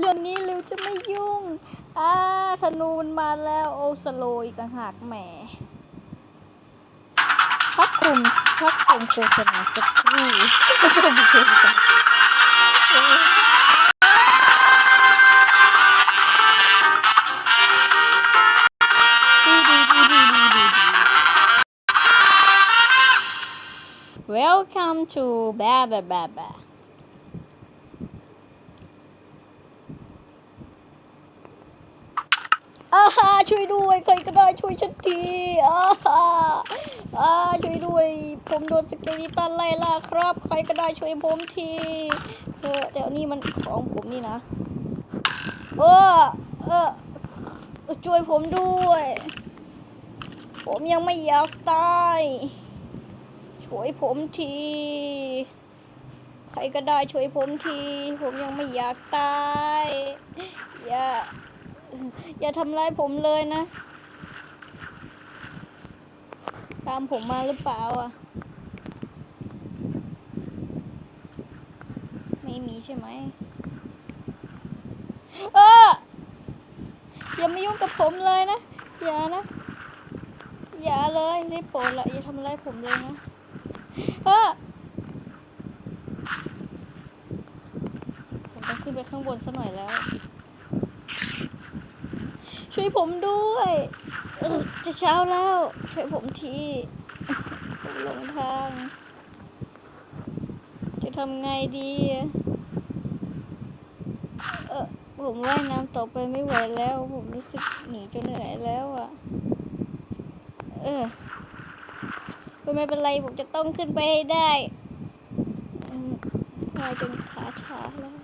เรื่องนี้เร็วจะไม่ยุ่ง อ่า ธนูมันมาแล้วโอสโลอีกต่างหากแหมพักคุมพักชมโฆษณาสักครู่ท่านผู้ชมค่ะดีดีดีดีดีดีดี Welcome to Ba Ba Ba Ba อาฮา ช่วยด้วย ใครก็ได้ช่วยฉันทีอาฮาอาช่วยด้วย ผมโดนสเกลิตันไล่ล่าครับ ใครก็ได้ช่วยผมทีเออเดี๋ยวนี้มันของผมนี่นะเออเออช่วยผมด้วย ผมยังไม่อยากตายช่วยผมที ใครก็ได้ช่วยผมที ผมยังไม่อยากตาย อย่า อย่าทำร้ายผมเลยนะ ตามผมมาหรือเปล่าอะ ไม่มีใช่ไหมเอออย่ามายุ่งกับผมเลยนะ อย่านะ อย่าเลยได้โปรดละอย่าทำร้ายผมเลยนะเออผมต้องขึ้นไปข้างบนสักหน่อยแล้ว ช่วยผมด้วยจะเช้าแล้ว ช่วยผมทีผมหลงทาง จะทำไงดี เออผมว่ายน้ำต่อไปไม่ไหวแล้ว ผมรู้สึกหนีจนเหนื่อยแล้วอะ เออก็ไม่เป็นไร ผมจะต้องขึ้นไปให้ได้ว่ายจนขาชาแล้ว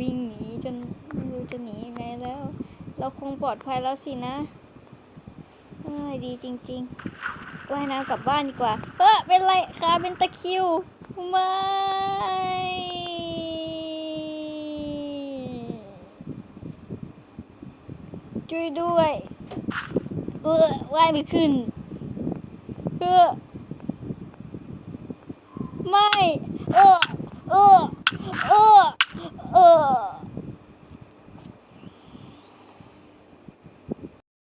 วิ่งหนีจนไม่รู้จะหนียังไงแล้ว เราคงปลอดภัยแล้วสินะดีจริงๆว่ายน้ำกลับบ้านดีกว่า เออเป็นไรขาเป็นตะคิว ไม่ ช่วยด้วย เออว่ายไม่ขึ้น เออ ไม่ เออ เออ เออ เออ